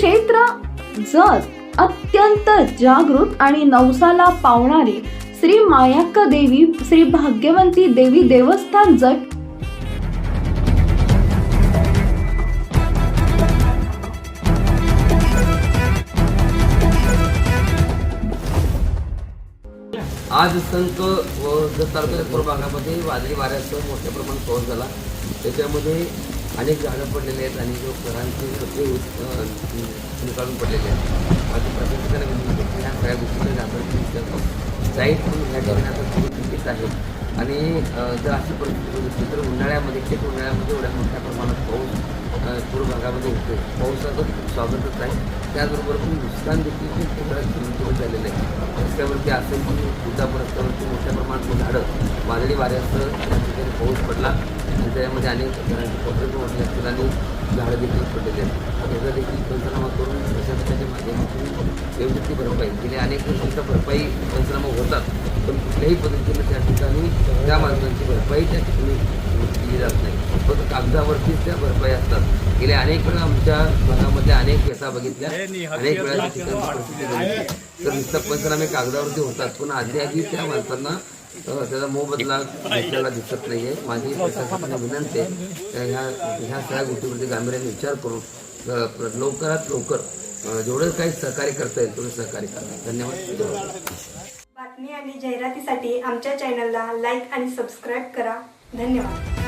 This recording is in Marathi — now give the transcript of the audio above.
क्षेत्र जत अत्यंत जागृत आणि नवसाला पावणारी श्री मायाक्का देवी श्री भाग्यवंती देवी देवस्थान जट आज संत व जत तालुक्याच्या पूर्व भागामध्ये वादळी वाऱ्याचं मोठ्या प्रमाणात पाऊस झाला. त्याच्यामध्ये अनेक झाडं पडलेले आहेत आणि जो घरांचे सगळे निकालून म्हणजे पडलेले आहेत. माझी प्रत्येकाने विनंती की ह्या सगळ्या गोष्टीकडे जाईल म्हणून या ठिकाणी आता थोडी चिंतित आहे. आणि जर अशी परिस्थिती होती तर उन्हाळ्यामध्ये थेट उन्हाळ्यामध्ये एवढ्या मोठ्या प्रमाणात पाऊस पूर्व भागामध्ये होतो पावसाचं खूप स्वागतच आहे. त्याचबरोबर पण नुकसान देखील खूप प्रकारात किंमतीवर झालेलं आहे. रस्त्यावरती असेल की तुळजापूर रस्त्यावरती मोठ्या प्रमाणात झाडं वादळी वाऱ्यासह त्या ठिकाणी पाऊस पडला. त्याच्यामध्ये त्यामध्ये अनेक घरांचे कपडे पण ओढले असतील आणि झाडं देखील पडलेले आहेत. याचा देखील पंचनामा करून प्रशासनाच्या माध्यमातून व्यवस्थित ती भरपाई गेले अनेक वर्षांचा भरपाई पंचनामा होतात पण कुठल्याही पद्धतीने त्या ठिकाणी त्या माणसांची भरपाई त्या ठिकाणी केली जात नाही. फक्त कागदावरतीच त्या भरपाई असतात. गेल्या अनेक वेळा आमच्या भागामध्ये अनेक व्यथा बघितल्या अनेक वेळा त्या ठिकाणी परिस्थिती तर नुसतं पंचनामे कागदावरती होतात पण आधी आधी त्या माणसांना त्याचा मोबदला घेतलेला दिसत नाहीये. माझी प्रशासनाला विनंती आहे ह्या ह्या सगळ्या गोष्टीवरती गांभीर्याने विचार करून लवकरात लवकर जेवढं काही सहकार्य करता येईल तेवढं सहकार्य करा. धन्यवाद. बातमी आणि जाहिरातीसाठी आमच्या चॅनलला लाईक आणि सबस्क्राईब करा. धन्यवाद.